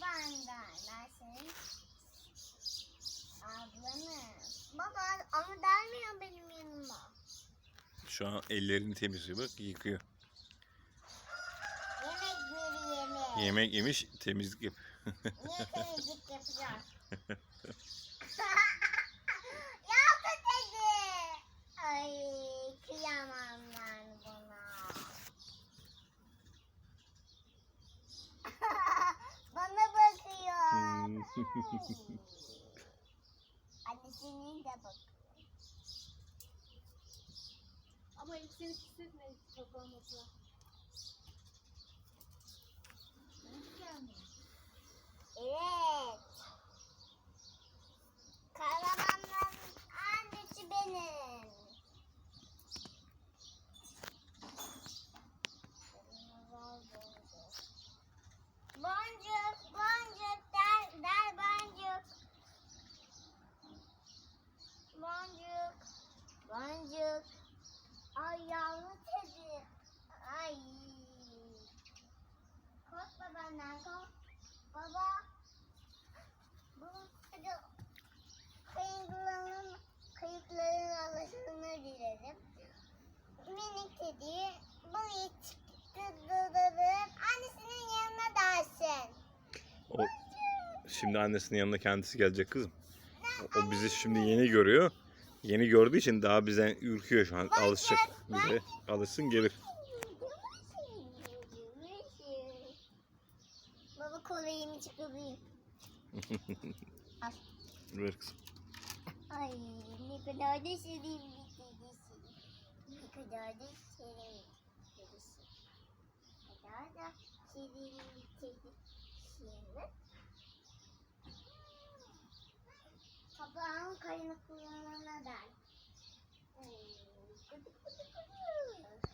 benden. Ben senin ablanım. Baba ama gelmiyor benim yanıma. Şu an ellerini temizliyor bak yıkıyor. Yemek yiyelim. Yemek yemiş temizlik yap. Niye temizlik yapacağım? Annesinin de bakıyor. Ama ilk seni hissetme kapanması. Evet. Şimdi annesinin yanına kendisi gelecek kızım. O, bizi şimdi yeni görüyor. Yeni gördüğü için daha bize ürküyor şu an. Alışacak bize. Alışsın gelir. Baba kolayımı çıkarayım. Al. Ver kızım. Ay ne kadar da kedisi. Ne kadar da kedisi. Ne kadar da kedisi. Kapağın kaynaklarına Karina Kulina Nadal. É...